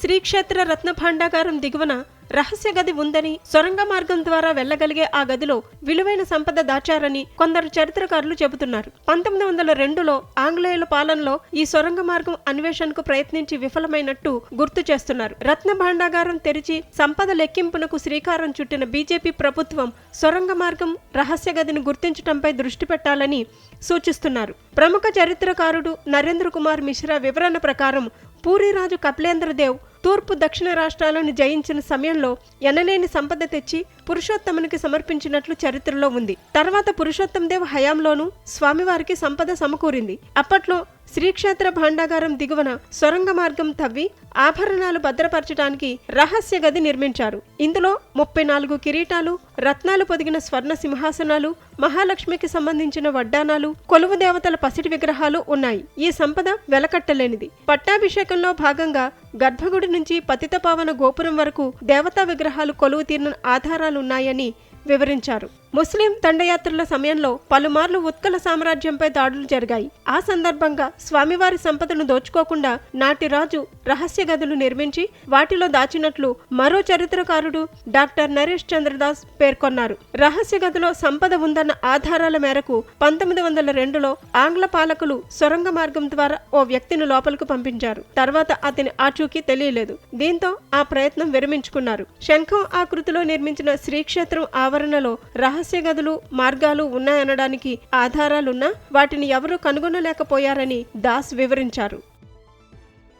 శ్రీక్షేత్ర రత్న భాండాగారం దిగువన రహస్య గది ఉందని సొరంగ మార్గం ద్వారా వెళ్ళగలిగే ఆ గదిలో విలువైన సంపద దాచారని కొందరు చరిత్రకారులు చెబుతున్నారు. పంతొమ్మిది వందల రెండులో ఆంగ్లేయుల పాలనలో ఈ సొరంగ మార్గం అన్వేషణకు ప్రయత్నించి విఫలమైనట్టు గుర్తు చేస్తున్నారు. రత్న భాండాగారం తెరిచి సంపద లెక్కింపునకు శ్రీకారం చుట్టిన బీజేపీ ప్రభుత్వం సొరంగ మార్గం రహస్య గదిని గుర్తించడంపై దృష్టి పెట్టాలని సూచిస్తున్నారు. ప్రముఖ చరిత్రకారుడు నరేంద్ర కుమార్ మిశ్రా వివరణ ప్రకారం పూరిరాజు కపిలేంద్రదేవ్ తూర్పు దక్షిణ రాష్ట్రాలను జయించిన సమయంలో ఎనలేని సంపద తెచ్చి పురుషోత్తమునికి సమర్పించినట్లు చరిత్రలో ఉంది. తర్వాత పురుషోత్తం దేవ్ హయాంలోనూ స్వామివారికి సంపద సమకూరింది. అప్పట్లో శ్రీక్షేత్ర భాండాగారం దిగువన సొరంగ మార్గం తవ్వి ఆభరణాలు భద్రపరచడానికి రహస్య గది నిర్మించారు. ఇందులో ముప్పై నాలుగు కిరీటాలు రత్నాలు పొదిగిన స్వర్ణ సింహాసనాలు మహాలక్ష్మికి సంబంధించిన వడ్డానాలు కొలువు దేవతల పసిడి విగ్రహాలు ఉన్నాయి. ఈ సంపద వెలకట్టలేనిది. పట్టాభిషేకంలో భాగంగా గర్భగుడి నుంచి పతితపావన గోపురం వరకు దేవతా విగ్రహాలు కొలువు తీరిన ఆధారాలున్నాయని వివరించారు. ముస్లిం దండయాత్రల సమయంలో పలుమార్లు ఉత్కల సామ్రాజ్యంపై దాడులు జరిగాయి. ఆ సందర్భంగా స్వామివారి సంపదను దోచుకోకుండా నాటి రాజు రహస్య గదులు నిర్మించి వాటిలో దాచినట్లు మరో చరిత్రకారుడు డాక్టర్ నరేష్ చంద్రదాస్ పేర్కొన్నారు. రహస్య గదిలో సంపద ఉందన్న ఆధారాల మేరకు పంతొమ్మిది వందల రెండులో ఆంగ్ల పాలకులు సొరంగ మార్గం ద్వారా ఓ వ్యక్తిని లోపలకు పంపించారు. తర్వాత అతని ఆచూకీ తెలియలేదు. దీంతో ఆ ప్రయత్నం విరమించుకున్నారు. శంఖం ఆకృతిలో నిర్మించిన శ్రీక్షేత్రం ఆవరణలో రహస్య రహస్య గదులు మార్గాలు ఉన్నాయనడానికి ఆధారాలున్నా వాటిని ఎవరూ కనుగొనలేకపోయారని దాస్ వివరించారు.